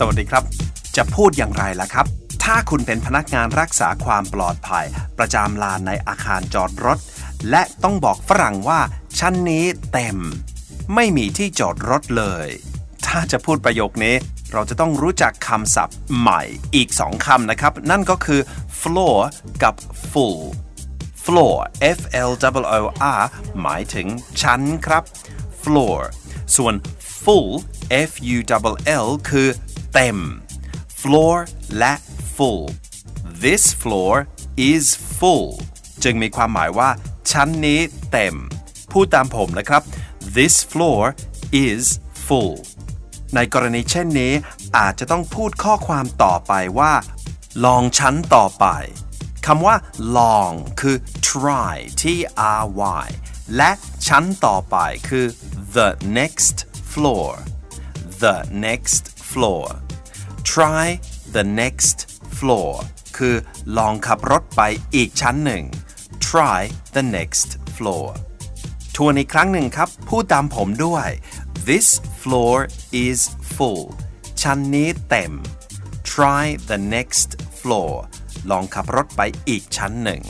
สวัสดีครับ จะพูดอย่างไรล่ะครับ ถ้าคุณเป็นพนักงานรักษาความปลอดภัย ประจำลานในอาคารจอดรถ และต้องบอกฝรั่งว่า ชั้นนี้เต็ม ไม่มีที่จอดรถเลย ถ้าจะพูดประโยคนี้ เราจะต้องรู้จักคำศัพท์ใหม่อีกสองคำนะครับ นั่นก็คือ floor กับ full floor F L O O R หมายถึงชั้นครับ floor ส่วน full F U L L คือ เต็ม floor และ full this floor is full จึงมีความหมายว่า ชั้นนี้เต็ม พูดตามผมนะครับ this floor is full ในกรณีเช่นนี้ อาจจะต้องพูดข้อความต่อไปว่า ลองชั้นต่อไปคำว่า long คือ try t r y และชั้นต่อไปคือ the next floor the next floor try the next floor คือลองขับรถไปอีกชั้นหนึ่ง try the next floor ทวนอีกครั้งหนึ่งครับ พูดตามผมด้วย this floor is full ชั้นนี้เต็ม try the next floor ลองขับรถไปอีกชั้นหนึ่ง